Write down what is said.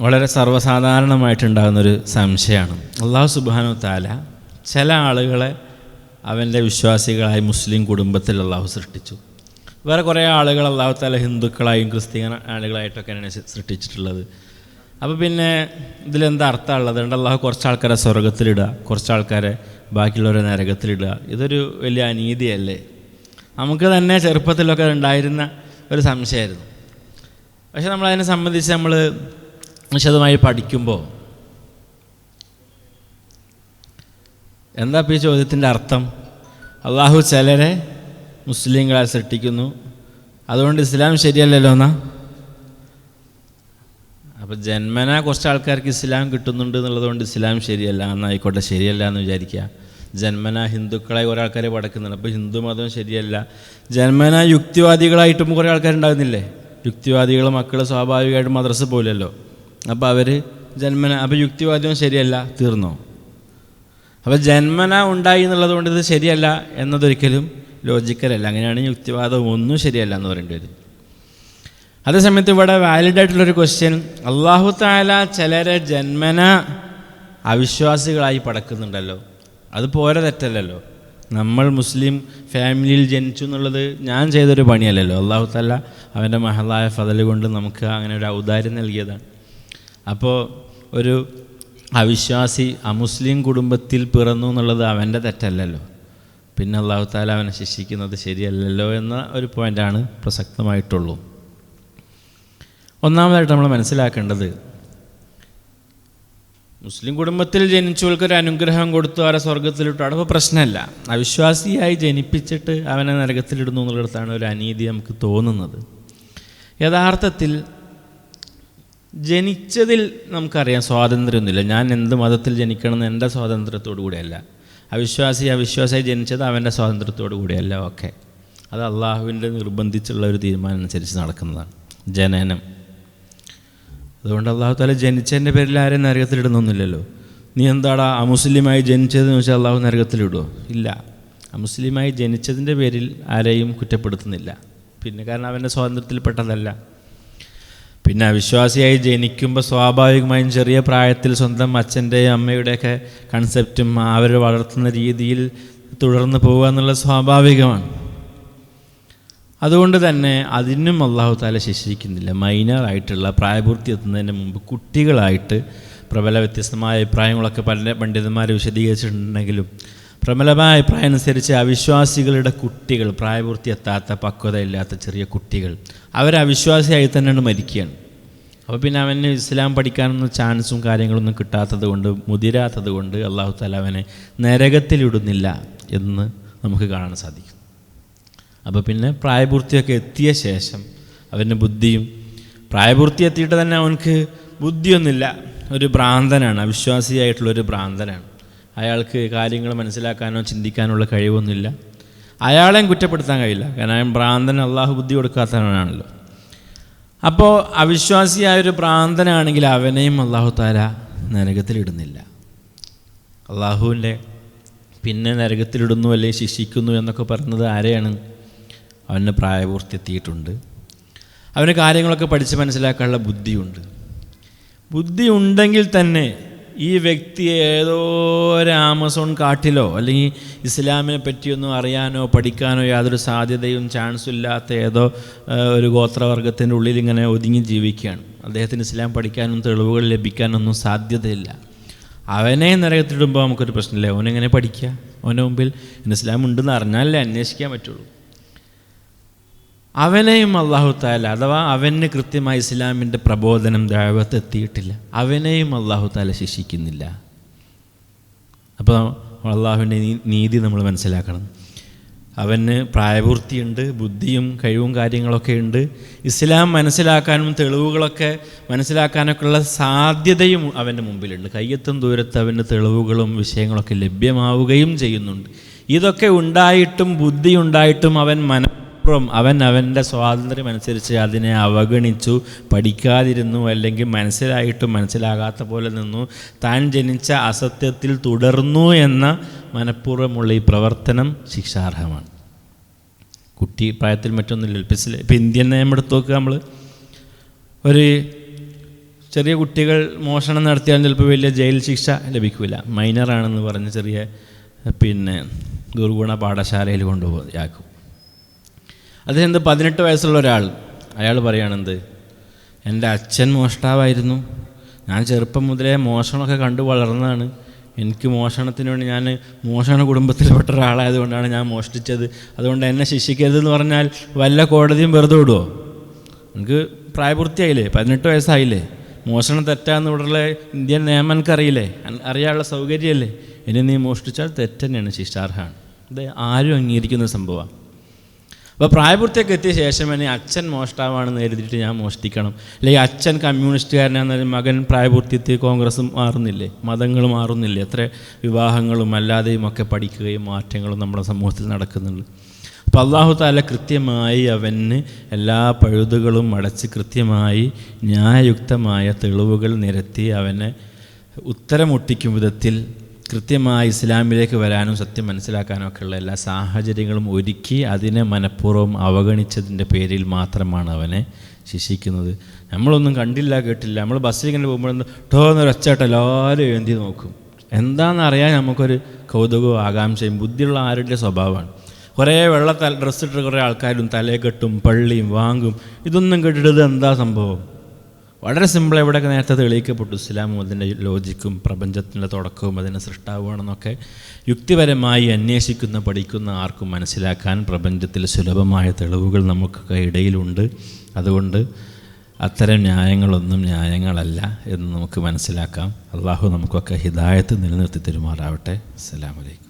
വളരെ സർവസാധാരണമായിട്ടുണ്ടാകുന്നൊരു സംശയമാണ്. അള്ളാഹു സുബാനു താല ചില ആളുകളെ അവന്റെ വിശ്വാസികളായി മുസ്ലിം കുടുംബത്തിൽ അള്ളാഹു സൃഷ്ടിച്ചു. വേറെ കുറേ ആളുകൾ അള്ളാഹു താല ഹിന്ദുക്കളായും ക്രിസ്ത്യൻ ആളുകളായിട്ടൊക്കെയാണ് സൃഷ്ടിച്ചിട്ടുള്ളത്. അപ്പോൾ പിന്നെ ഇതിലെന്താ അർത്ഥമുള്ളത്? ഉണ്ട് അള്ളാഹു കുറച്ച് ആൾക്കാരെ സ്വർഗത്തിലിടുക കുറച്ച് ആൾക്കാരെ ബാക്കിയുള്ളവരെ നരകത്തിലിടുക ഇതൊരു വലിയ അനീതിയല്ലേ? നമുക്ക് തന്നെ ചെറുപ്പത്തിലൊക്കെ ഉണ്ടായിരുന്ന ഒരു സംശയമായിരുന്നു. പക്ഷെ നമ്മളതിനെ സംബന്ധിച്ച് നമ്മൾ വിശദമായി പഠിക്കുമ്പോൾ എന്താ ഈ ചോദ്യത്തിന്റെ അർത്ഥം? അള്ളാഹു ചിലരെ മുസ്ലിങ്ങളെ സൃഷ്ടിക്കുന്നു. അതുകൊണ്ട് ഇസ്ലാം ശരിയല്ലല്ലോ എന്നാ? അപ്പോൾ ജന്മന കുറച്ച് ആൾക്കാർക്ക് ഇസ്ലാം കിട്ടുന്നുണ്ട് എന്നുള്ളതുകൊണ്ട് ഇസ്ലാം ശരിയല്ല. എന്നായിക്കോട്ടെ ശരിയല്ല എന്ന് വിചാരിക്കുക. ജന്മന ഹിന്ദുക്കളായി കുറേ ആൾക്കാരെ പടക്കുന്നുണ്ട്. അപ്പോൾ ഹിന്ദു മതം ശരിയല്ല. ജന്മന യുക്തിവാദികളായിട്ടും കുറേ ആൾക്കാരുണ്ടാകുന്നില്ലേ? യുക്തിവാദികൾ മക്കൾ സ്വാഭാവികമായിട്ടും മദ്രസ പോലല്ലോ അപ്പോൾ അവർ ജന്മന അപ്പോൾ യുക്തിവാദവും ശരിയല്ല. തീർന്നോ? അപ്പോൾ ജന്മന ഉണ്ടായി എന്നുള്ളത് കൊണ്ട് ഇത് ശരിയല്ല എന്നതൊരിക്കലും ലോജിക്കലല്ല അങ്ങനെയാണ് യുക്തിവാദം ഒന്നും ശരിയല്ല എന്ന് പറയേണ്ടി വരും. അതേസമയത്ത് ഇവിടെ വാലിഡ് ആയിട്ടുള്ളൊരു ക്വസ്റ്റ്യൻ അള്ളാഹു താല ചിലരെ ജന്മന അവിശ്വാസികളായി പടക്കുന്നുണ്ടല്ലോ. അത് പോരെ തെറ്റല്ലല്ലോ. നമ്മൾ മുസ്ലിം ഫാമിലിയിൽ ജനിച്ചു എന്നുള്ളത് ഞാൻ ചെയ്തൊരു പണിയല്ലല്ലോ. അള്ളാഹു താല അവന്റെ മഹലായ ഫതൽ കൊണ്ട് നമുക്ക് അങ്ങനെ ഒരു ഔദാര്യം നൽകിയതാണ്. അപ്പോൾ ഒരു അവിശ്വാസി അമുസ്ലിം കുടുംബത്തിൽ പിറന്നു എന്നുള്ളത് അവന്റെ തെറ്റല്ലല്ലോ. പിന്നെ അള്ളാഹു താല അവനെ ശിക്ഷിക്കുന്നത് ശരിയല്ലല്ലോ എന്ന ഒരു പോയിന്റാണ് പ്രസക്തമായിട്ടുള്ളൂ. ഒന്നാമതായിട്ട് നമ്മൾ മനസ്സിലാക്കേണ്ടത് മുസ്ലിം കുടുംബത്തിൽ ജനിച്ചവൾക്കൊരു അനുഗ്രഹം കൊടുത്തു അവരെ സ്വർഗത്തിലിട്ടു അവിടെ പ്രശ്നമല്ല. അവിശ്വാസിയായി ജനിപ്പിച്ചിട്ട് അവനെ നരകത്തിലിടുന്നു എന്നുള്ളിടത്താണ് ഒരു അനീതി നമുക്ക് തോന്നുന്നത്. യഥാർത്ഥത്തിൽ ജനിച്ചതിൽ നമുക്കറിയാം സ്വാതന്ത്ര്യമൊന്നുമില്ല ഞാൻ എന്ത് മതത്തിൽ ജനിക്കണമെന്ന് എന്റെ സ്വാതന്ത്ര്യത്തോടു കൂടിയല്ല. അവിശ്വാസി അവിശ്വാസിയായി ജനിച്ചത് അവന്റെ സ്വാതന്ത്ര്യത്തോടു കൂടിയല്ല ഓക്കെ. അത് അള്ളാഹുവിന്റെ നിർബന്ധിച്ചുള്ള ഒരു തീരുമാനം അനുസരിച്ച് നടക്കുന്നതാണ്. ജനനം. അതുകൊണ്ട് അള്ളാഹു താല ജനിച്ചതിന്റെ പേരിൽ ആരെയും നരകത്തിലിടുന്നൊന്നുമില്ലല്ലോ. നീ എന്താടാ അമുസ്ലിമായി ജനിച്ചതെന്ന് വെച്ചാൽ അള്ളാഹു നരകത്തിലിടുമോ ഇല്ല. അമുസ്ലിമായി ജനിച്ചതിന്റെ പേരിൽ ആരെയും കുറ്റപ്പെടുത്തുന്നില്ല. പിന്നെ കാരണം അവന്റെ സ്വാതന്ത്ര്യത്തിൽപ്പെട്ടതല്ല പിന്നെ അവിശ്വാസിയായി ജനിക്കുമ്പോൾ സ്വാഭാവികമായും ചെറിയ പ്രായത്തിൽ സ്വന്തം അച്ഛന്റെയും അമ്മയുടെയൊക്കെ കൺസെപ്റ്റും അവർ വളർത്തുന്ന രീതിയിൽ തുടർന്ന് പോവുക എന്നുള്ളത് സ്വാഭാവികമാണ്. അതുകൊണ്ട് തന്നെ അതിനും അള്ളാഹു താല ശിക്ഷിക്കുന്നില്ല. മൈനറായിട്ടുള്ള പ്രായപൂർത്തി എത്തുന്നതിന് മുമ്പ് കുട്ടികളായിട്ട് പ്രബല വ്യത്യസ്തമായ അഭിപ്രായങ്ങളൊക്കെ പല പണ്ഡിതന്മാർ വിശദീകരിച്ചിട്ടുണ്ടെങ്കിലും പ്രബലമായ അഭിപ്രായം അനുസരിച്ച് അവിശ്വാസികളുടെ കുട്ടികൾ പ്രായപൂർത്തി എത്താത്ത പക്വതയില്ലാത്ത ചെറിയ കുട്ടികൾ അവർ അവിശ്വാസിയായി തന്നെയാണ് മരിക്കുകയാണ്. അപ്പോൾ പിന്നെ അവന് ഇസ്ലാം പഠിക്കാനൊന്നും ചാൻസും കാര്യങ്ങളൊന്നും കിട്ടാത്തത് കൊണ്ട് മുതിരാത്തത് കൊണ്ട് അള്ളാഹു താല അവനെ നരകത്തിലിടുന്നില്ല എന്ന് നമുക്ക് കാണാൻ സാധിക്കും. അപ്പോൾ പിന്നെ പ്രായപൂർത്തിയൊക്കെ എത്തിയ ശേഷം അവന്റെ ബുദ്ധിയും പ്രായപൂർത്തി എത്തിയിട്ട് തന്നെ അവനക്ക് ബുദ്ധിയൊന്നുമില്ല. ഒരു ഭ്രാന്തനാണ് അവിശ്വാസിയായിട്ടുള്ളൊരു ഭ്രാന്തനാണ്. അയാൾക്ക് കാര്യങ്ങൾ മനസ്സിലാക്കാനോ ചിന്തിക്കാനുള്ള കഴിവൊന്നുമില്ല. അയാളെയും കുറ്റപ്പെടുത്താൻ കഴിയില്ല. കാരണം അയാൾ ഭ്രാന്തൻ അള്ളാഹു ബുദ്ധി കൊടുക്കാത്തവനാണല്ലോ. അപ്പോൾ അവിശ്വാസിയായ ഒരു ഭ്രാന്തനാണെങ്കിൽ അവനെയും അള്ളാഹു താല നരകത്തിലിടുന്നില്ല അള്ളാഹുവിന്റെ പിന്നെ നരകത്തിലിടുന്നു അല്ലെങ്കിൽ ശിക്ഷിക്കുന്നു എന്നൊക്കെ പറയുന്നത് ആരെയാണ്? അവന് പ്രായപൂർത്തി എത്തിയിട്ടുണ്ട് അവന് കാര്യങ്ങളൊക്കെ പഠിച്ച് മനസ്സിലാക്കാനുള്ള ബുദ്ധിയുണ്ട്. ബുദ്ധി ഉണ്ടെങ്കിൽ തന്നെ ഈ വ്യക്തി ഏതോ ഒരു ആമസോൺ കാട്ടിലോ അല്ലെങ്കിൽ ഇസ്ലാമിനെ പറ്റിയൊന്നും അറിയാനോ പഠിക്കാനോ യാതൊരു സാധ്യതയും ചാൻസും ഇല്ലാത്ത ഏതോ ഒരു ഗോത്രവർഗത്തിന്റെ ഉള്ളിൽ ഇങ്ങനെ ഒതുങ്ങി ജീവിക്കുകയാണ്. അദ്ദേഹത്തിന് ഇസ്ലാം പഠിക്കാനും തെളിവുകൾ ലഭിക്കാനൊന്നും സാധ്യതയില്ല. അവനെ നരകത്തിടുമ്പോൾ നമുക്കൊരു പ്രശ്നമില്ല. അവനെങ്ങനെ പഠിക്കുക? അവന്റെ മുമ്പിൽ ഇസ്ലാം ഉണ്ടെന്ന് അറിഞ്ഞാലേ അന്വേഷിക്കാൻ പറ്റുള്ളൂ. അവനെയും അള്ളാഹു താല അഥവാ അവന് കൃത്യമായി ഇസ്ലാമിന്റെ പ്രബോധനം ദാവത്ത് എത്തിയിട്ടില്ല. അവനെയും അള്ളാഹു താല ശിക്ഷിക്കുന്നില്ല. അപ്പോൾ അള്ളാഹുവിന്റെ നീതി നമ്മൾ മനസ്സിലാക്കണം. അവന് പ്രായപൂർത്തിയുണ്ട് ബുദ്ധിയും കഴിവും കാര്യങ്ങളൊക്കെ ഉണ്ട്. ഇസ്ലാം മനസ്സിലാക്കാനും തെളിവുകളൊക്കെ മനസ്സിലാക്കാനൊക്കെ ഉള്ള സാധ്യതയും അവന്റെ മുമ്പിലുണ്ട്. കയ്യെത്തും ദൂരത്ത് അവന് തെളിവുകളും വിഷയങ്ങളൊക്കെ ലഭ്യമാവുകയും ചെയ്യുന്നുണ്ട്. ഇതൊക്കെ ഉണ്ടായിട്ടും ബുദ്ധിയുണ്ടായിട്ടും അവൻ അവൻ മനഃപൂർവം അവൻ അവന്റെ സ്വാതന്ത്ര്യം അനുസരിച്ച് അതിനെ അവഗണിച്ചു പഠിക്കാതിരുന്നു അല്ലെങ്കിൽ മനസ്സിലായിട്ടും മനസ്സിലാകാത്ത പോലെ നിന്നു. താൻ ജനിച്ച അസത്യത്തിൽ തുടർന്നു എന്ന മനഃപൂർവമുള്ള ഈ പ്രവർത്തനം ശിക്ഷാർഹമാണ്. കുട്ടി പ്രായത്തിൽ മറ്റൊന്നുമില്ല. ഇപ്പം ഇപ്പം ഇന്ത്യൻ നിയമം എടുത്ത് നോക്കുക നമ്മൾ ഒരു ചെറിയ കുട്ടികൾ മോഷണം നടത്തിയാൽ ചിലപ്പോൾ വലിയ ജയിൽ ശിക്ഷ ലഭിക്കില്ല മൈനറാണെന്ന് പറഞ്ഞ് ചെറിയ പിന്നെ ദുർഗുണ പാഠശാലയിൽ കൊണ്ടുപോയാക്കും അദ്ദേഹം എന്ത് പതിനെട്ട് വയസ്സുള്ള ഒരാൾ. അയാൾ പറയുകയാണെന്ത് എന്റെ അച്ഛൻ മോഷ്ടാവായിരുന്നു. ഞാൻ ചെറുപ്പം മുതലേ മോഷണമൊക്കെ കണ്ടു വളർന്നതാണ്. എനിക്ക് മോഷണത്തിന് വേണ്ടി ഞാൻ മോഷണ കുടുംബത്തിൽപ്പെട്ട ഒരാളായതുകൊണ്ടാണ് ഞാൻ മോഷ്ടിച്ചത്. അതുകൊണ്ട് എന്നെ ശിക്ഷിക്കരുതെന്ന് പറഞ്ഞാൽ വല്ല കോടതിയും വെറുതെ വിടുമോ എനിക്ക് പ്രായപൂർത്തിയായില്ലേ? പതിനെട്ട് വയസ്സായില്ലേ? മോഷണം തെറ്റാന്ന് ഇവിടെയുള്ള ഇന്ത്യൻ നിയമം എനിക്കറിയില്ലേ? അറിയാനുള്ള സൗകര്യമല്ലേ? ഇനി നീ മോഷ്ടിച്ചാൽ തെറ്റ് തന്നെയാണ് ശിക്ഷാർഹമാണ് ഇത് ആരും അംഗീകരിക്കുന്ന സംഭവമാണ്. അപ്പോൾ പ്രായപൂർത്തിയൊക്കെ എത്തിയ ശേഷം തന്നെ അച്ഛൻ മോഷ്ടാവാണെന്ന് എഴുതിയിട്ട് ഞാൻ മോഷ്ടിക്കണം. അല്ലെങ്കിൽ അച്ഛൻ കമ്മ്യൂണിസ്റ്റുകാരനാണെന്ന് മകൻ പ്രായപൂർത്തിയെത്തി കോൺഗ്രസ് മാറുന്നില്ലേ? മതങ്ങൾ മാറുന്നില്ലേ? എത്ര വിവാഹങ്ങളും അല്ലാതെയും ഒക്കെ പഠിക്കുകയും മാറ്റങ്ങളും നമ്മുടെ സമൂഹത്തിൽ നടക്കുന്നുണ്ട്. അപ്പോൾ അള്ളാഹു താല കൃത്യമായി അവന് എല്ലാ പഴുതുകളും അടച്ച് കൃത്യമായി ന്യായയുക്തമായ തെളിവുകൾ നിരത്തി അവനെ ഉത്തരമൊട്ടിക്കും വിധത്തിൽ കൃത്യമായി ഇസ്ലാമിലേക്ക് വരാനും സത്യം മനസ്സിലാക്കാനും ഒക്കെയുള്ള എല്ലാ സാഹചര്യങ്ങളും ഒരുക്കി അതിനെ മനഃപൂർവം അവഗണിച്ചതിന്റെ പേരിൽ മാത്രമാണ് അവനെ ശിക്ഷിക്കുന്നത്. നമ്മളൊന്നും കണ്ടില്ല കേട്ടില്ല. നമ്മൾ ബസ്സിൽ ഇങ്ങനെ പോകുമ്പോൾ ടോ എന്നൊരു ഒച്ചയായിട്ട് എല്ലാവരും എഴുതി നോക്കും. എന്താണെന്ന് അറിയാൻ നമുക്കൊരു കൗതുകവും ആകാംക്ഷയും ബുദ്ധിയുള്ള ആരുടെ സ്വഭാവമാണ്. കുറേ വെള്ള ഡ്രസ്സിട്ട് കുറേ ആൾക്കാരും തലയെക്കെട്ടും പള്ളിയും വാങ്ങും ഇതൊന്നും കേട്ടിട്ട് എന്താ സംഭവം? വളരെ സിമ്പിൾ എവിടെയൊക്കെ നേരത്തെ തെളിയിക്കപ്പെട്ടു. ഇസ്ലാമും അതിന്റെ ലോജിക്കും പ്രപഞ്ചത്തിന്റെ തുടക്കവും അതിന്റെ സൃഷ്ടാവുകയാണെന്നൊക്കെ യുക്തിപരമായി അന്വേഷിക്കുന്ന പഠിക്കുന്ന ആർക്കും മനസ്സിലാക്കാൻ പ്രപഞ്ചത്തിൽ സുലഭമായ തെളിവുകൾ നമുക്കൊക്കെ ഇടയിലുണ്ട്. അതുകൊണ്ട് അത്തരം ന്യായങ്ങളൊന്നും ന്യായങ്ങളല്ല എന്ന് നമുക്ക് മനസ്സിലാക്കാം. അള്ളാഹു നമുക്കൊക്കെ ഹിദായത്ത് നിലനിർത്തി തരുമാറാവട്ടെ. അസ്സലാമലൈക്കും